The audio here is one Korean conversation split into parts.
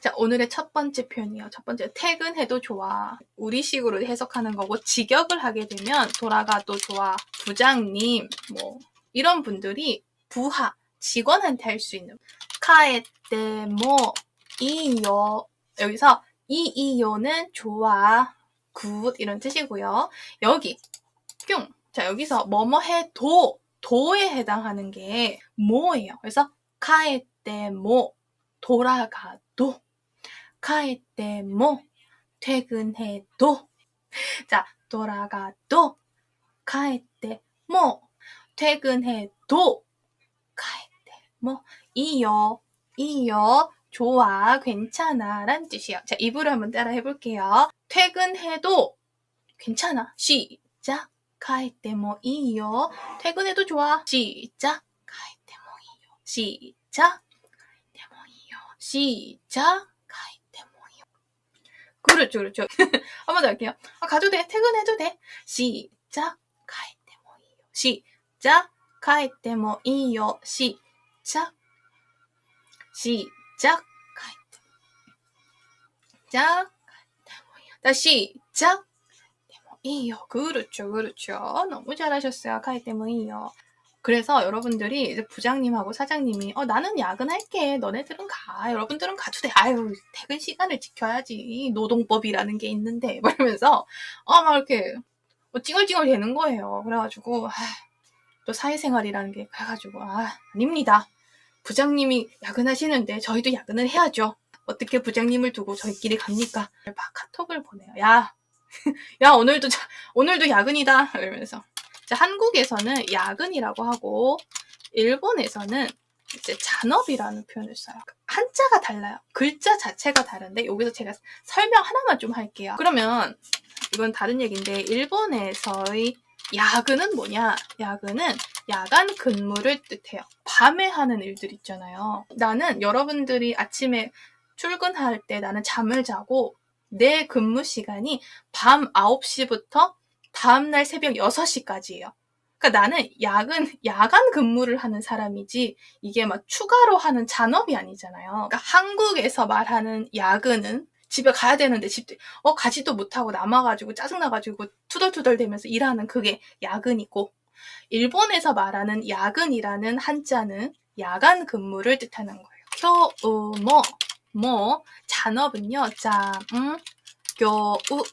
자, 오늘의 첫 번째 표현이요. 첫 번째, 퇴근해도 좋아. 우리식으로 해석하는 거고, 직역을 하게 되면 돌아가도 좋아. 부장님, 뭐, 이런 분들이 부하, 직원한테 할 수 있는. 카에테, 뭐, 이요. 여기서 이, 이요는 좋아. 굿. 이런 뜻이고요. 여기, 뿅. 자, 여기서 뭐뭐 해도, 도에 해당하는 게 뭐예요. 그래서 카에테, 뭐, 돌아가도. 카에테, 뭐, 퇴근해도. 자, 돌아가도. 카에테, 뭐, 퇴근해도. 카에테, 뭐, 이요, 이요, 좋아, 괜찮아, 란 뜻이에요. 자, 입으로 한번 따라 해볼게요. 퇴근해도 괜찮아. 시작. 카에테 뭐 이요. 퇴근해도 좋아. 시작. 카에테 뭐 이요. 시작. 카에테 뭐 이요. 시작. 카에테 뭐 이요. 그렇죠, 그렇죠. 한번 더 할게요. 아, 가도 돼. 퇴근해도 돼. 시작. 카에테 뭐 이요. 시작. 카에테 뭐 이요. 시작. 시작. 카에테. 작. 다시 시작. 이요. 그렇죠, 그렇죠. 너무 잘하셨어요. 카이 때문이요. 그래서 여러분들이 이제 부장님하고 사장님이 어 나는 야근할게. 너네들은 가. 여러분들은 가도 돼. 아유 퇴근 시간을 지켜야지. 노동법이라는 게 있는데 그러면서 어 막 이렇게 뭐 찡얼찡얼 되는 거예요. 그래가지고 아, 또 사회생활이라는 게 그래가지고 아 아닙니다. 부장님이 야근하시는데 저희도 야근을 해야죠. 어떻게 부장님을 두고 저희끼리 갑니까? 막 카톡을 보내요. 야, 야 오늘도 자- 오늘도 야근이다 이러면서. 자, 한국에서는 야근이라고 하고 일본에서는 이제 잔업이라는 표현을 써요. 한자가 달라요. 글자 자체가 다른데 여기서 제가 설명 하나만 좀 할게요. 그러면 이건 다른 얘기인데 일본에서의 야근은 뭐냐? 야근은 야간 근무를 뜻해요. 밤에 하는 일들 있잖아요. 나는 여러분들이 아침에 출근할 때 나는 잠을 자고 내 근무 시간이 밤 9시부터 다음날 새벽 6시까지예요. 그러니까 나는 야근, 야간 근무를 하는 사람이지 이게 막 추가로 하는 잔업이 아니잖아요. 그러니까 한국에서 말하는 야근은 집에 가야 되는데 집, 어, 가지도 못하고 남아가지고 짜증나가지고 투덜투덜 대면서 일하는 그게 야근이고 일본에서 말하는 야근이라는 한자는 야간 근무를 뜻하는 거예요. 쿄우모 뭐 잔업은요. 자, 음, 교우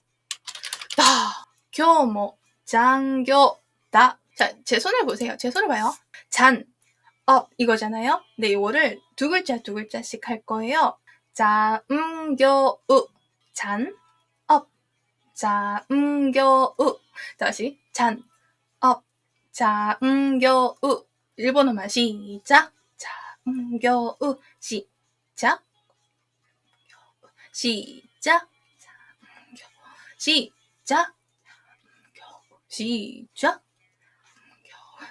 다 교모 장교 다. 자, 제 손을 보세요. 제 손을 봐요. 잔, 업 이거잖아요. 네, 이거를 두 글자 두 글자씩 할 거예요. 자, 음, 교 우 잔, 업, 자, 음, 교 우 다시 잔, 업, 자, 음, 교 우 일본어만 시작. 자, 음, 교 우 시작. 시작. 시작. 시작.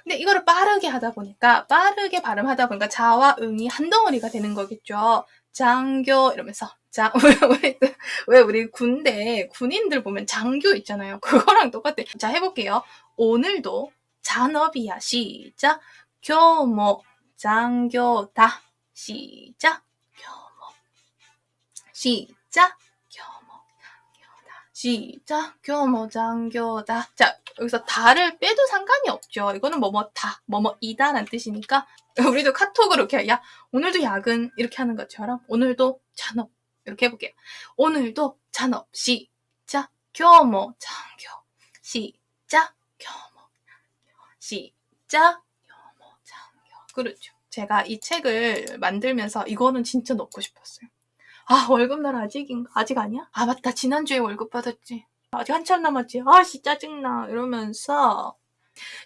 근데 이거를 빠르게 하다 보니까 빠르게 발음하다 보니까 자와 응이 한 덩어리가 되는 거겠죠. 장교 이러면서 자, 왜, 왜, 왜 우리 군대 군인들 보면 장교 있잖아요. 그거랑 똑같아. 자, 해볼게요. 오늘도 잔업이야. 시작. 교모 장교다. 시작. 교모. 시작. 시작. 교모 장교다. 자, 여기서 다를 빼도 상관이 없죠. 이거는 뭐뭐 다, 뭐뭐 이다라는 뜻이니까 우리도 카톡으로 이렇게 야 오늘도 야근 이렇게 하는 것처럼 오늘도 잔업 이렇게 해볼게요. 오늘도 잔업 시작. 교모 장교 시작. 교모 시작. 교모 장교 그렇죠. 제가 이 책을 만들면서 이거는 진짜 넣고 싶었어요. 아 월급날 아직인가? 아직 아니야? 아 맞다 지난주에 월급 받았지. 아직 한참 남았지. 아씨 짜증나 이러면서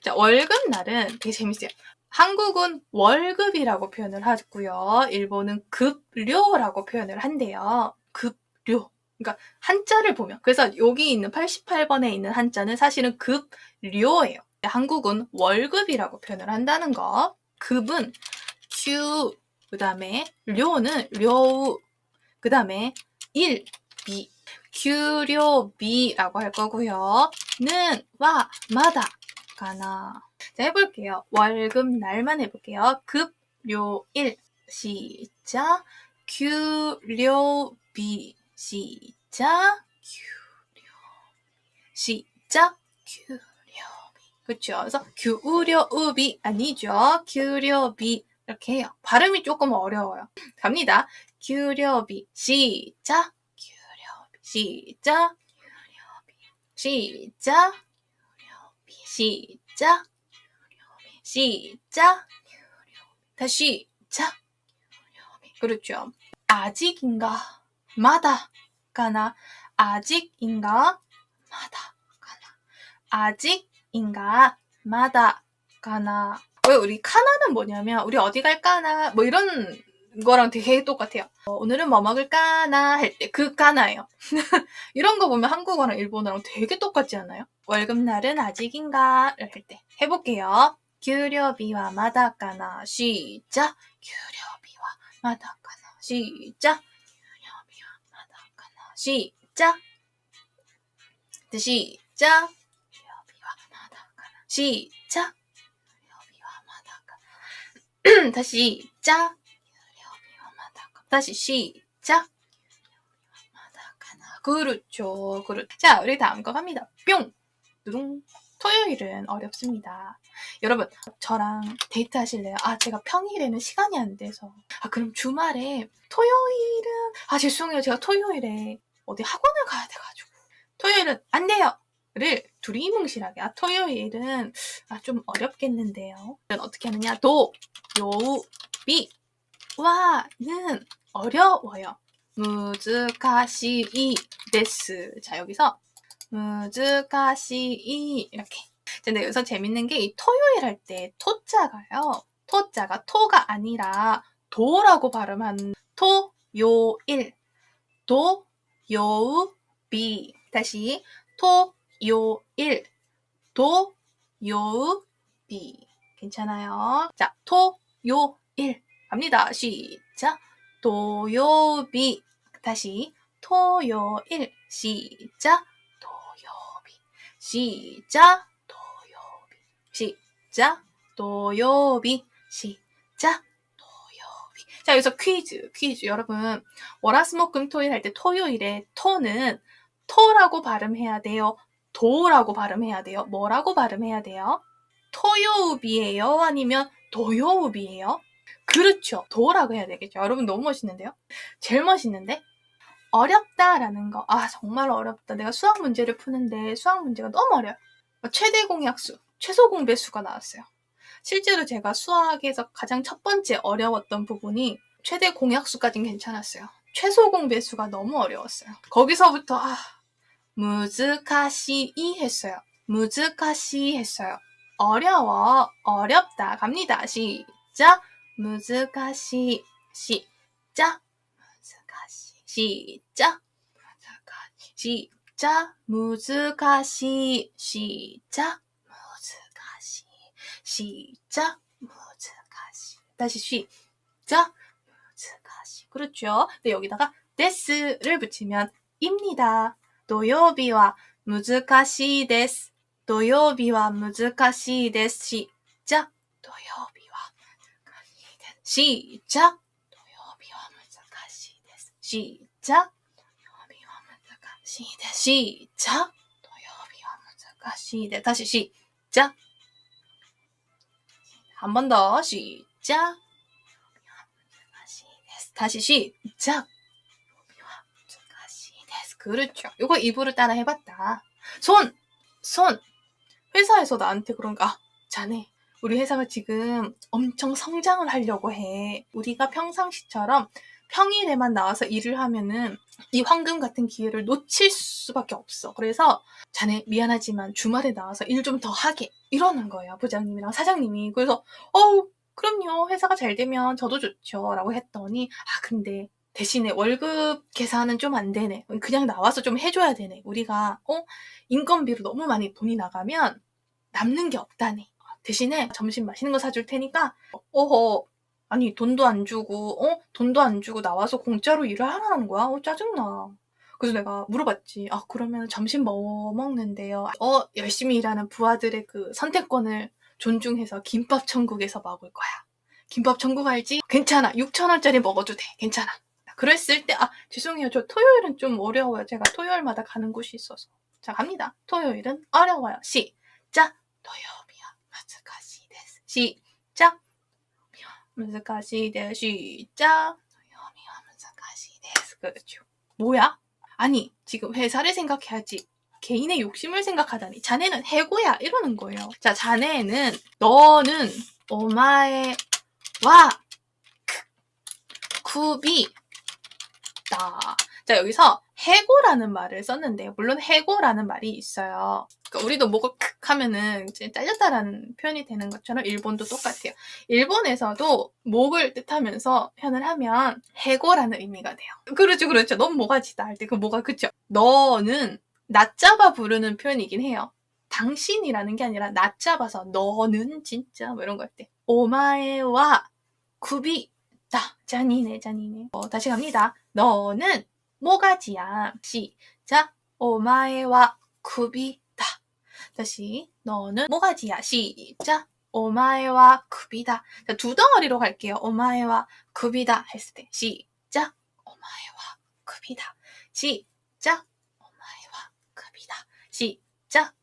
자 월급날은 되게 재밌어요. 한국은 월급이라고 표현을 하고요. 일본은 급료라고 표현을 한대요. 급료. 그러니까 한자를 보면 그래서 여기 있는 88번에 있는 한자는 사실은 급료예요. 한국은 월급이라고 표현을 한다는 거. 급은 큐 그다음에 료는 료우 그 다음에 일, 비 규료비라고 할 거고요. 는, 와, 마다, 가나. 자, 해볼게요. 월급 날만 해볼게요. 급, 료, 일. 시작. 규료비 시작 규료 시작 규료비 그렇죠. 그래서 규료비 아니죠. 규료비 이렇게 해요. 발음이 조금 어려워요. 갑니다. 규료비. 시작. 규료비. 시작. 규료비 시작. 다시. 시작. 그렇죠. 아직인가? 마다 가나? 아직인가? 마다 가나? 아직인가? 마다 가나? 왜 우리 카나는 뭐냐면 우리 어디 갈까나? 뭐 이런 거랑 되게 똑같아요. 어, 오늘은 뭐 먹을까나 할 때 그 까나예요. 이런 거 보면 한국어랑 일본어랑 되게 똑같지 않아요? 월급날은 아직인가 할때 해볼게요. 규료비와 마다까나 시작 규료비와 마다까나 시작 규료비와 마다까나 시작 네, 시작 규료비와 마다까나 시작 다시 마 다시 시작 그렇죠 그렇죠 자 우리 다음 거 갑니다 뿅 두둥 토요일은 어렵습니다. 여러분, 저랑 데이트 하실래요? 아, 제가 평일에는 시간이 안 돼서. 아, 그럼 주말에, 토요일은, 아, 죄송해요. 제가 토요일에 어디 학원을 가야 돼가지고. 토요일은 안 돼요! 를 둘이 뭉실하게. 아, 토요일은, 아, 좀 어렵겠는데요. 어떻게 하느냐? 도, 요, 비, 와 는 어려워요. 무즈카시이 데스. 자, 여기서 무즈카시이 이렇게. 근데 여기서 재밌는 게 이 토요일 할 때 토자가요. 토자가 토가 아니라 도라고 발음한 토요일 도 요 비 다시 토요일 도 요 비 괜찮아요. 자 토 요 일 갑니다. 시작 도요비. 다시. 토요일. 시작. 도요비. 시작. 도요비. 시작. 도요비. 시작. 도요비. 자 여기서 퀴즈. 퀴즈. 여러분 월화수목금토일 할 때 토요일에 토는 토라고 발음해야 돼요? 도라고 발음해야 돼요? 뭐라고 발음해야 돼요? 토요읍이에요? 아니면 도요읍이에요 그렇죠 도라고 해야 되겠죠 여러분 너무 멋있는데요 제일 멋있는데 어렵다라는 거. 아, 정말 어렵다. 내가 수학 문제를 푸는데 수학 문제가 너무 어려요. 최대 공약수, 최소 공배수가 나왔어요. 실제로 제가 수학에서 가장 첫 번째 어려웠던 부분이 최대 공약수까진 괜찮았어요. 최소 공배수가 너무 어려웠어요. 거기서부터 아, 무즈카시 이 했어요. 무즈카시 했어요. 어려워, 어렵다. 갑니다. 시작. 무즈카시, 시작. 시작. 시작. 무즈가시. 시작. 무즈가시. 시작. 무즈가시. 다시 시작. 무즈가시. 그렇죠. 근데 여기다가 데스를 붙이면 입니다. 土曜日は 무즈가시 데스. 土曜日は 무즈가시 데스. 시작. 土曜日は 시작. 시작. 토요비와 무즈카시데 시작. 토요비와 무즈카시데 다시 시작. 한 번 더 시작. 다시 시작. 그렇죠. 이거 입으로 따라 해봤다. 손! 손! 회사에서 나한테 그런가, 아, 자네, 우리 회사가 지금 엄청 성장을 하려고 해. 우리가 평상시처럼 평일에만 나와서 일을 하면은 이 황금 같은 기회를 놓칠 수밖에 없어. 그래서 자네 미안하지만 주말에 나와서 일 좀 더 하게 이러는 거예요. 부장님이랑 사장님이. 그래서 어우 그럼요 회사가 잘 되면 저도 좋죠 라고 했더니 아 근데 대신에 월급 계산은 좀 안 되네. 그냥 나와서 좀 해줘야 되네. 우리가 어 인건비로 너무 많이 돈이 나가면 남는 게 없다네. 대신에 점심 맛있는 거 사줄 테니까 어허 아니 돈도 안 주고 어 돈도 안 주고 나와서 공짜로 일을 하라는 거야? 어 짜증나. 그래서 내가 물어봤지. 아 그러면 점심 뭐 먹는데요? 어 열심히 일하는 부하들의 그 선택권을 존중해서 김밥 천국에서 먹을 거야. 김밥 천국 알지? 괜찮아. 6천 원짜리 먹어도 돼. 괜찮아. 그랬을 때, 아, 죄송해요. 저 토요일은 좀 어려워요. 제가 토요일마다 가는 곳이 있어서. 자, 갑니다. 토요일은 어려워요. 시작! 토요일이야. 難しいです. 시작! 難しいです. 시작! 토요일이야. 難しいです. 그렇죠. 뭐야? 아니, 지금 회사를 생각해야지. 개인의 욕심을 생각하다니. 자네는 해고야. 이러는 거예요. 자, 자네는, 너는, 오마에, 와, 쿠비, 다. 자, 여기서 해고라는 말을 썼는데요. 물론 해고라는 말이 있어요. 그러니까 우리도 뭐가 크 하면은 잘렸다라는 표현이 되는 것처럼 일본도 똑같아요. 일본에서도 목을 뜻하면서 표현을 하면 해고라는 의미가 돼요. 그렇죠, 그렇죠. 넌 뭐가 지다 할 때 그 뭐가 그쵸? 너는 낮잡아 부르는 표현이긴 해요. 당신이라는 게 아니라 낮잡아서 너는 진짜 뭐 이런 거 할 때. 오마에와 구비 다 자니네 자니네. 어, 다시 갑니다. 너는 모가지야. 시작. 오마에와 구비 다. 다시 너는 모가지야. 시작. 오마에와 구비다. 자, 두 덩어리로 갈게요. 오마에와 구비다 했을 때 시작. 오마에와 구비다. 시작. 오마에와 구비다. 시작.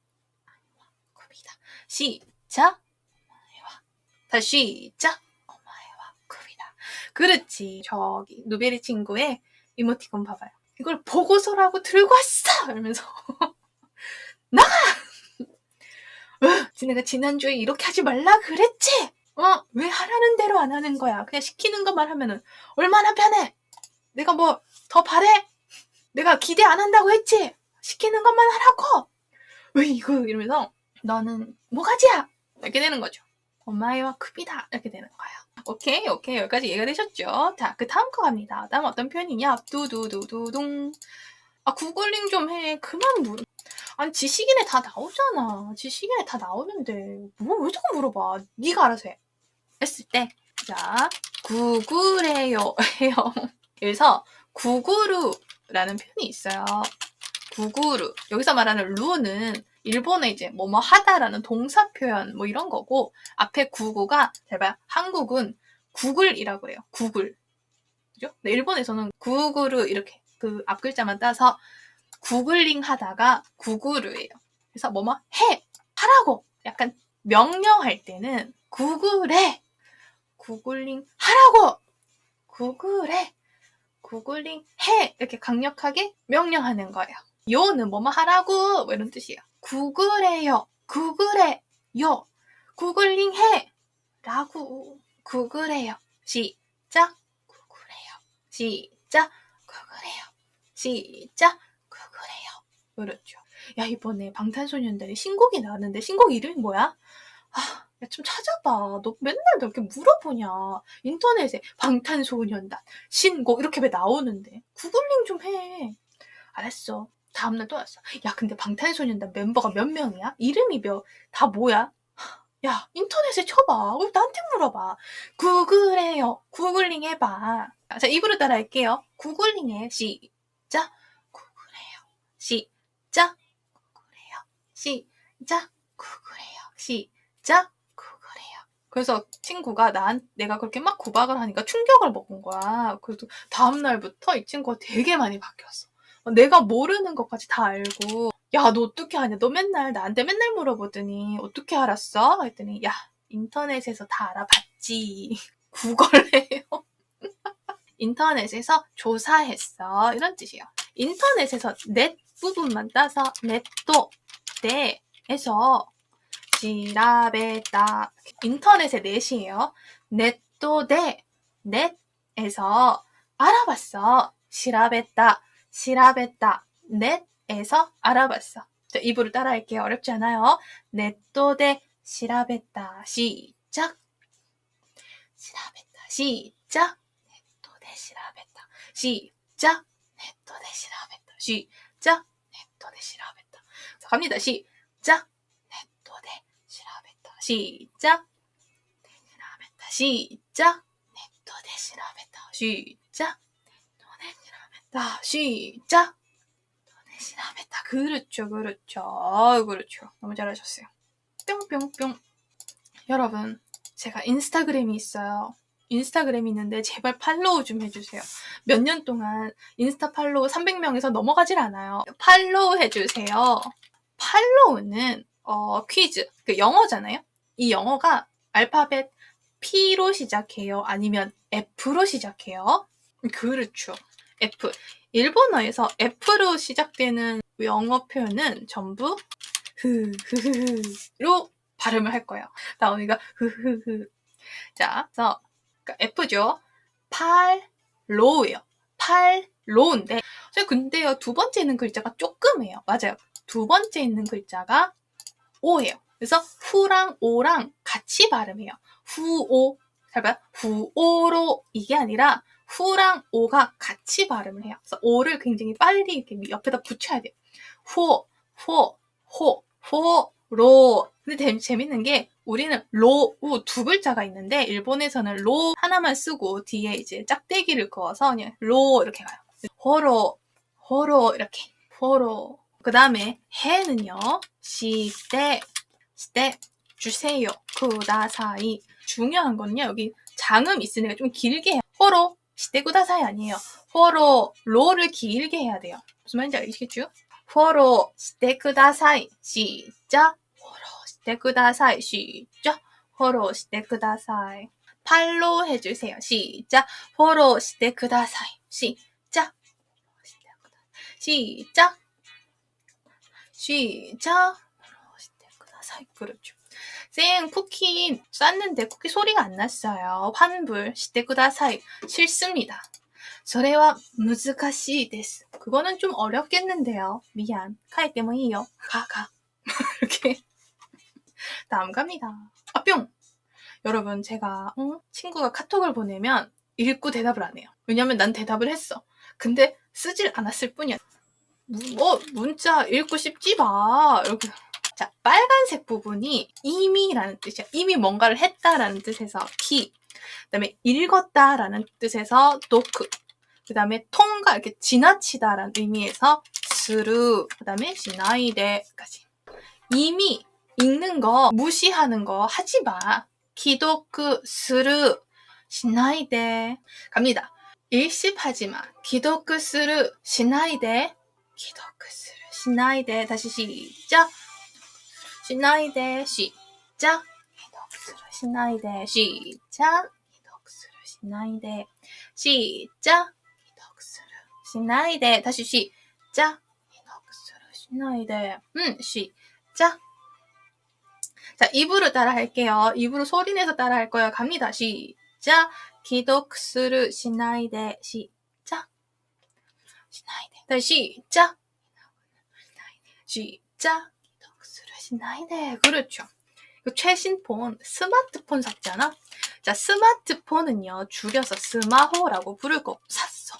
구비다. 시작. 오마에와 다시 시작. 오마에와 구비다. 그렇지. 저기 누베리 친구의 이모티콘 봐봐요. 이걸 보고서라고 들고 왔어! 이러면서 나가! 으, 내가 지난주에 이렇게 하지 말라 그랬지? 어? 왜 하라는 대로 안 하는 거야? 그냥 시키는 것만 하면은 얼마나 편해? 내가 뭐 더 바래? 내가 기대 안 한다고 했지? 시키는 것만 하라고! 왜 이거? 이러면서 너는 뭐가지야? 이렇게 되는 거죠. 엄마와 크비다 이렇게 되는 거예요. 오케이 오케이 여기까지 이해가 되셨죠? 자 그 다음 거 갑니다. 다음 어떤 표현이냐? 두두두두둥 아 구글링 좀 해. 그만 물. 아니 지식인에 다 나오잖아. 지식인에 다 나오는데 뭐 왜 자꾸 물어봐? 네가 알아서 해. 했을 때 자 구글해요 해요. 그래서 구구루라는 표현이 있어요. 구구루 여기서 말하는 루는 일본의 이제 뭐뭐 하다라는 동사 표현 뭐 이런 거고 앞에 구구가 잘 봐요. 한국은 구글이라고 해요. 구글. 그죠? 근데 일본에서는 구구르 이렇게 그 앞 글자만 따서 구글링 하다가 구구르예요. 그래서 뭐뭐 해 하라고 약간 명령할 때는 구글해 구글링 하라고 구글해 구글링 해 이렇게 강력하게 명령하는 거예요. 요는 뭐뭐 하라고 뭐 이런 뜻이에요. 구글해요. 구글해 요. 구글링 해. 라고. 구글해요. 시작. 구글해요. 시작. 구글해요. 시작. 그렇죠. 야, 이번에 방탄소년단이 신곡이 나왔는데 신곡 이름이 뭐야? 아, 야, 좀 찾아봐. 너 맨날 이렇게 물어보냐. 인터넷에 방탄소년단, 신곡 이렇게 왜 나오는데. 구글링 좀 해. 알았어. 다음날 또 왔어. 야, 근데 방탄소년단 멤버가 몇 명이야? 이름이 몇, 다 뭐야? 야, 인터넷에 쳐봐. 왜 나한테 물어봐. 구글해요. 구글링 해봐. 자, 입으로 따라 할게요. 구글링 해. 시작. 시작. 구글해요. 시작. 구글해요. 시작. 구글해요. 그래서 친구가 난 내가 그렇게 막 구박을 하니까 충격을 먹은 거야. 그래서 다음 날부터 이 친구가 되게 많이 바뀌었어. 내가 모르는 것까지 다 알고 야 너 어떻게 하냐 너 맨날 나한테 맨날 물어보더니 어떻게 알았어? 했더니 야 인터넷에서 다 알아봤지 구걸해요 인터넷에서 조사했어 이런 뜻이에요 인터넷에서 넷 부분만 따서 넷도 네에서 지라베다 인터넷의 넷이에요 넷도 네 넷에서 알아봤어 시라베다 시라베다 넷에서 알아봤어. 자, 입으로 따라할게요. 어렵지 않아요. 넷도데 시라베다 시작. 시라베다 시작. 넷도데 시라베다 시작. 넷도데 시라베다 시작. 넷도데 시라베다. 자, 갑니다. 시작. 넷도데 시라베다 시작. 시라베다 시작. 넷도데 시라베다 시작. 자, 시작! 대신하겠다. 그렇죠, 그렇죠. 그렇죠. 너무 잘하셨어요. 뿅뿅뿅. 여러분, 제가 인스타그램이 있어요. 인스타그램이 있는데 제발 팔로우 좀 해주세요. 몇 년 동안 인스타 팔로우 300명에서 넘어가질 않아요. 팔로우 해주세요. 팔로우는 어, 퀴즈, 그 영어잖아요. 이 영어가 알파벳 P로 시작해요. 아니면 F로 시작해요. 그렇죠. F. 일본어에서 F로 시작되는 영어 표현은 전부 흐흐흐로 발음을 할 거예요. 다음이가 흐흐흐. 자, 그래서 그러니까 F죠. 팔로우예요. 팔로우인데 근데요 두 번째 있는 글자가 조금해요. 맞아요. 두 번째 있는 글자가 오예요. 그래서 후랑 오랑 같이 발음해요. 후오. 잘 봐요. 후오로 이게 아니라 후랑 오가 같이 발음을 해요. 그래서 오를 굉장히 빨리 이렇게 옆에다 붙여야 돼요. 호, 호, 호, 호, 로. 근데 재밌는 게 우리는 로, 우 두 글자가 있는데 일본에서는 로 하나만 쓰고 뒤에 이제 짝대기를 그어서 그냥 로 이렇게 가요. 호로, 호로 이렇게 호로. 그 다음에 해는요. 시대, 시대 주세요. 쿠다사이. 중요한 거는요. 여기 장음 있으니까 좀 길게 해요. 호로 시대 쿠다사이 아니에요. 호로 로를 길게 해야 돼요. 무슨 말인지 아시겠죠? 호로 시대 쿠다사이. 시작. 호로 시대 쿠다사이. 시작. 호로 시대 쿠다사이. 팔로 해주세요. 시작. 호로 시대 쿠다사이. 시작. 시작. 시작. 그렇죠. 쌤, 쿠키 쌌는데 쿠키 소리가 안 났어요. 환불, 시대구다사이. 싫습니다. それは難しいです. 그거는 좀 어렵겠는데요. 미안. 카이 때문이요. 가, 가. 이렇게. 다음 갑니다. 아, 뿅! 여러분, 제가, 어? 친구가 카톡을 보내면 읽고 대답을 안 해요. 왜냐면 난 대답을 했어. 근데 쓰질 않았을 뿐이야. 뭐, 문자 읽고 싶지 마. 이렇게. 자, 빨간색 부분이 이미라는 뜻이야. 이미 뭔가를 했다라는 뜻에서 키. 그 다음에 읽었다라는 뜻에서 도크. 그 다음에 통과, 이렇게 지나치다라는 의미에서 스루. 그 다음에 시나이데까지. 이미 읽는 거 무시하는 거 하지 마. 기독교 스르 시나이데 갑니다. 일십하지 마. 기독교 스르 시나이데 기독교 스르 시나이데 다시 시작. 시나이데 시작. 기독교 스르 시나이데 시작. 기독교 스르 시나이데 시작. 기독교 스르 시나이데 다시 시작. 기독교 스르 시나이데 음 시작. 자, 입으로 따라 할게요. 입으로 소리 내서 따라 할 거예요. 갑니다. 시작. 기독스르 시나이데 시작. 시나이데. 네, 시작. 시작. 기독스르 시나이데. 그렇죠. 그 최신폰, 스마트폰 샀잖아? 자, 스마트폰은요, 줄여서 스마호라고 부를 거 샀어.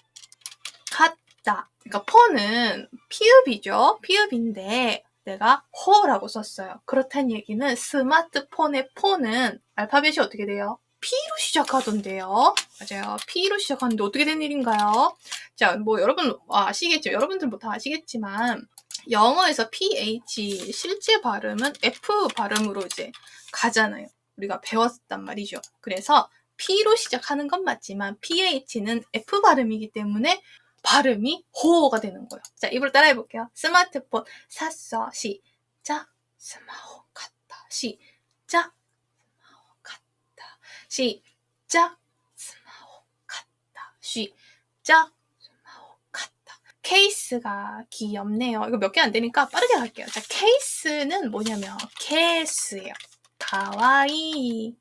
갔다. 그러니까 폰은 피읍이죠. 피읍인데 내가 호라고 썼어요. 그렇다는 얘기는 스마트폰의 폰은 알파벳이 어떻게 돼요? P로 시작하던데요. 맞아요. P로 시작하는데 어떻게 된 일인가요? 자, 뭐 여러분 아시겠죠? 여러분들 뭐 다 아시겠지만 영어에서 PH 실제 발음은 F 발음으로 이제 가잖아요. 우리가 배웠단 말이죠. 그래서 P로 시작하는 건 맞지만 PH는 F 발음이기 때문에 발음이 호가 되는 거예요. 자, 입으로 따라해 볼게요. 스마트폰 샀어. 시작. 스마호 갔다. 시작. 스마호 갔다. 시작. 스마호 갔다. 시작. 케이스가 귀엽네요. 이거 몇 개 안 되니까 빠르게 갈게요. 자, 케이스는 뭐냐면 케이스예요. 가와이.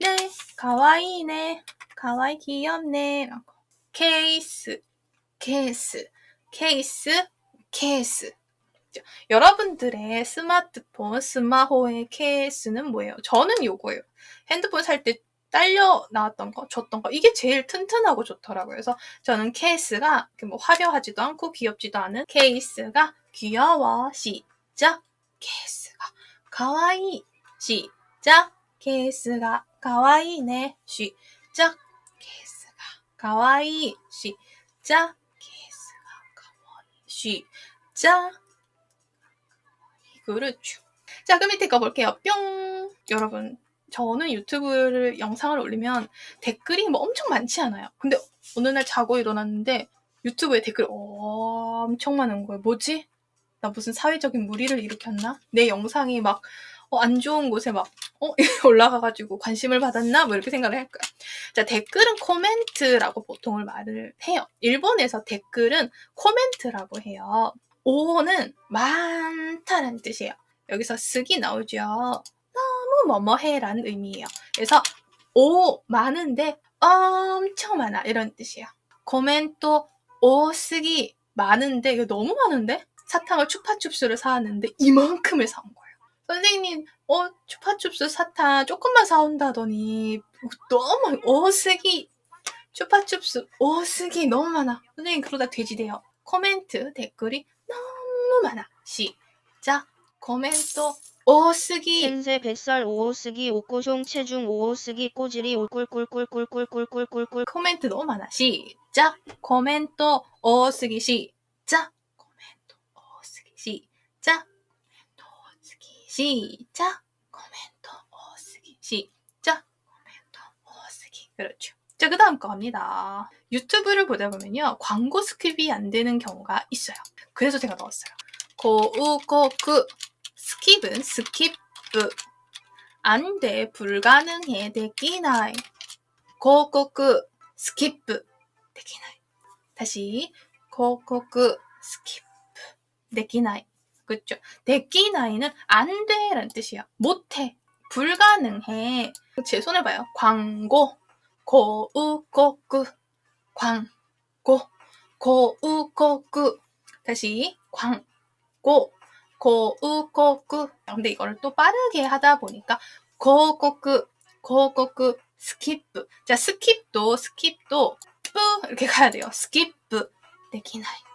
네, 가와이네. 가와이 귀엽네. 라고. 케이스, 케이스, 케이스, 케이스. 여러분들의 스마트폰, 스마호의 케이스는 뭐예요? 저는 요거예요. 핸드폰 살 때 딸려 나왔던 거, 줬던 거 이게 제일 튼튼하고 좋더라고요. 그래서 저는 케이스가 뭐 화려하지도 않고 귀엽지도 않은 케이스가 귀여워. 시작. 케이스가 가와이. 시작. 케이스가 가와이네. 시작. 케이스가 가와이. 시작. 시작. 그렇죠. 자, 그 밑에 거 볼게요. 뿅. 여러분, 저는 유튜브를 영상을 올리면 댓글이 뭐 엄청 많지 않아요. 근데 어느 날 자고 일어났는데 유튜브에 댓글 엄청 많은 거예요. 뭐지? 나 무슨 사회적인 무리를 일으켰나? 내 영상이 막 어, 안 좋은 곳에 막 어, 올라가가지고 관심을 받았나? 뭐 이렇게 생각을 할 거야. 자, 댓글은 코멘트라고 보통을 말을 해요. 일본에서 댓글은 코멘트라고 해요. 오는 많다라는 뜻이에요. 여기서 쓰기 나오죠. 너무 뭐뭐해라는 의미예요. 그래서 오 많은데 엄청 많아 이런 뜻이에요. 코멘트 오 쓰기 많은데 이거 너무 많은데 사탕을 추파춥스를 사왔는데 이만큼을 사온 거예요. 선생님, 어 추파춥스 사탕 조금만 사온다더니 너무 오 쓰기 추파춥스 오 쓰기 너무 많아. 선생님 그러다 돼지 돼요. 코멘트 댓글이 너무 많아. 시작. 코멘트 오 쓰기 센세 뱃살 오오쓰기 옥고숑 체중 오오쓰기 꼬지리 오꿀꿀꿀꿀꿀꿀꿀꿀꿀 코멘트 너무 많아. 시작. 코멘트 오 쓰기 시작. 코멘트 오 쓰기 시작. 시작. 코멘트 오 쓰기 시작. 코멘트 오 쓰기. 그렇죠. 자, 그 다음 거 갑니다. 유튜브를 보다 보면요. 광고 스킵이 안 되는 경우가 있어요. 그래서 제가 넣었어요. 고우고그 스킵은 스킵 안 돼, 불가능해, 되기나이. 고고그 스킵 되기나이. 다시 고고그 스킵 되기나이. 그쵸? 되기나이는 안 돼라는 뜻이에요. 못해, 불가능해. 제 손을 봐요. 광고, 고우고그, 광고, 고우고그. 다시 광고, 고우고그. 근데 이거를 또 빠르게 하다 보니까 고고그, 고고그, 스킵. 자, 스킵도, 스킵도, 뿌, 이렇게 가야 돼요. 스킵, 되기나이.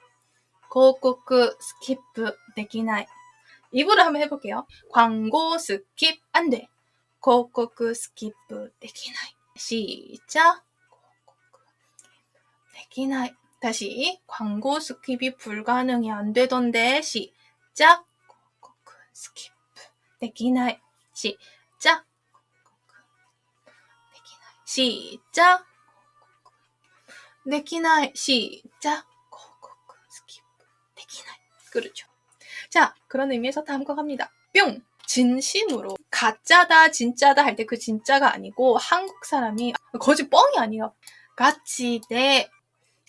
広告 스킵 できない. 입으로 한번 해볼게요. 광고 스킵 안 돼. 広告 스킵 できない. 시작. 広告できない. 다시 광고 스킵이 불가능이 안 되던데 시작. 広告 스킵 できない. 시작. できない. 시작. できない. 시작. 그렇죠. 자, 그런 의미에서 다음 거 갑니다. 뿅. 진심으로 가짜다 진짜다 할 때 그 진짜가 아니고 한국 사람이 거짓 뻥이 아니에요. 가치 내,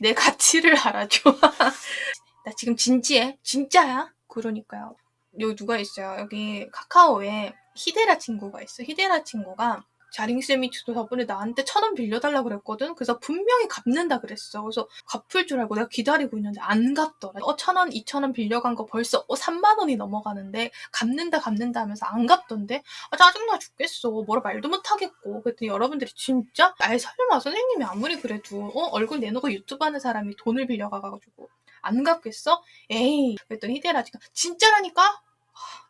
내 가치를 알아줘. 나 지금 진지해. 진짜야. 그러니까요. 여기 누가 있어요. 여기 카카오에 히데라 친구가 있어. 히데라 친구가 자링쌤이 저번에 나한테 천 원 빌려달라 그랬거든. 그래서 분명히 갚는다 그랬어. 그래서 갚을 줄 알고 내가 기다리고 있는데 안 갚더라. 어, 천 원, 이천 원 빌려간 거 벌써 어, 3만 원이 넘어가는데 갚는다 갚는다 하면서 안 갚던데 아, 짜증나 죽겠어. 뭐라 말도 못 하겠고. 그랬더니 여러분들이 진짜 아이 설마 선생님이 아무리 그래도 어, 얼굴 내놓고 유튜브 하는 사람이 돈을 빌려가가지고 안 갚겠어? 에이. 그랬더니 히데라지가 진짜라니까?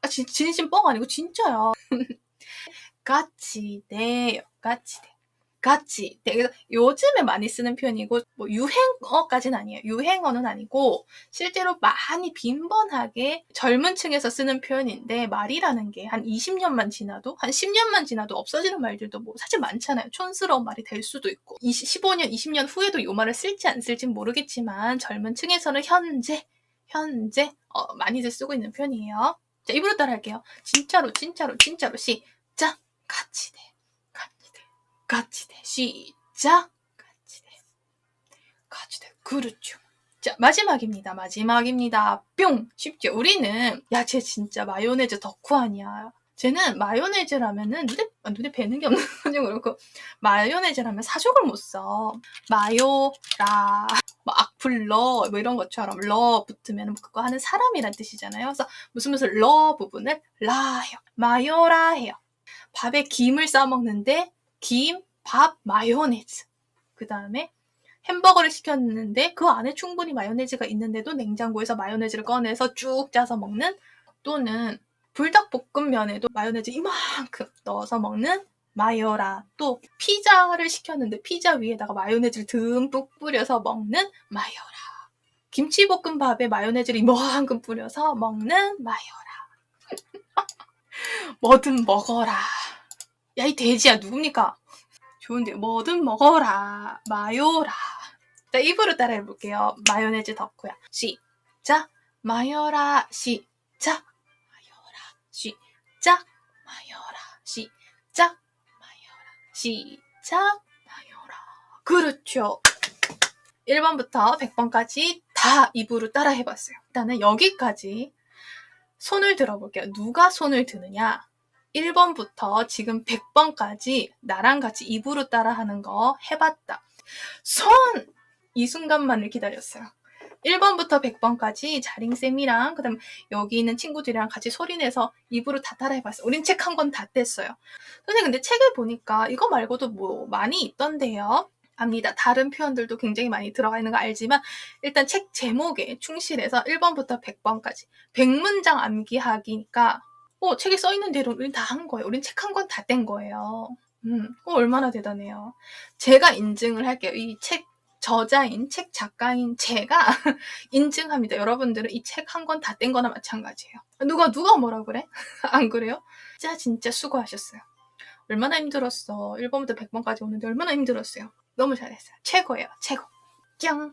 아, 진, 진심 뻥 아니고 진짜야. 가치대요. 가치대. 가치대. 그래서 요즘에 많이 쓰는 표현이고 뭐 유행어까지는 아니에요. 유행어는 아니고 실제로 많이 빈번하게 젊은 층에서 쓰는 표현인데 말이라는 게 한 20년만 지나도 한 10년만 지나도 없어지는 말들도 뭐 사실 많잖아요. 촌스러운 말이 될 수도 있고 20, 15년, 20년 후에도 이 말을 쓸지 안 쓸진 모르겠지만 젊은 층에서는 현재 현재 어, 많이들 쓰고 있는 표현이에요. 자, 입으로 따라 할게요. 진짜로, 진짜로, 진짜로. 시작. 같이 돼. 같이 돼. 같이 돼. 시작. 같이 돼. 같이 돼. 그렇죠. 자, 마지막입니다. 마지막입니다. 뿅! 쉽죠? 우리는, 야, 쟤 진짜 마요네즈 덕후 아니야. 쟤는 마요네즈라면은 눈에, 아, 눈에 뵈는 게 없는 건지 그렇고, 마요네즈라면 사족을 못 써. 마요 라, 뭐 악플 러, 뭐 이런 것처럼 러 붙으면 그거 하는 사람이란 뜻이잖아요. 그래서 무슨 무슨 러 부분을 라 해요. 마요라 해요. 밥에 김을 싸 먹는데 김, 밥, 마요네즈. 그 다음에 햄버거를 시켰는데 그 안에 충분히 마요네즈가 있는데도 냉장고에서 마요네즈를 꺼내서 쭉 짜서 먹는 또는 불닭볶음면에도 마요네즈 이만큼 넣어서 먹는 마요라. 또 피자를 시켰는데 피자 위에다가 마요네즈를 듬뿍 뿌려서 먹는 마요라. 김치볶음밥에 마요네즈를 이만큼 뿌려서 먹는 마요라. 뭐든 먹어라 야, 이 돼지야, 누굽니까? 좋은데, 뭐든 먹어라. 마요라. 자, 입으로 따라 해 볼게요. 마요네즈 덕후야. 시작. 마요라. 시작. 마요라. 시작. 마요라. 시작. 마요라. 시작. 마요라. 그렇죠. 1번부터 100번까지 다 입으로 따라 해 봤어요. 일단은 여기까지 손을 들어볼게요. 누가 손을 드느냐? 1번부터 지금 100번까지 나랑 같이 입으로 따라하는 거 해봤다. 손! 이 순간만을 기다렸어요. 1번부터 100번까지 자링쌤이랑 그다음 여기 있는 친구들이랑 같이 소리내서 입으로 다 따라해봤어요. 우린 책 한 권 다 뗐어요. 선생님 근데 책을 보니까 이거 말고도 뭐 많이 있던데요. 압니다. 다른 표현들도 굉장히 많이 들어가 있는 거 알지만 일단 책 제목에 충실해서 1번부터 100번까지 100문장 암기하기니까 어, 책에 써 있는 대로 우린 다 한 거예요. 우린 책 한 권 다 뗀 거예요. 음, 어, 얼마나 대단해요. 제가 인증을 할게요. 이 책 저자인, 책 작가인 제가 인증합니다. 여러분들은 이 책 한 권 다 뗀 거나 마찬가지예요. 누가, 누가 뭐라 그래? 안 그래요? 진짜 진짜 수고하셨어요. 얼마나 힘들었어. 1번부터 100번까지 오는데 얼마나 힘들었어요. 너무 잘했어요. 최고예요. 최고. 짱!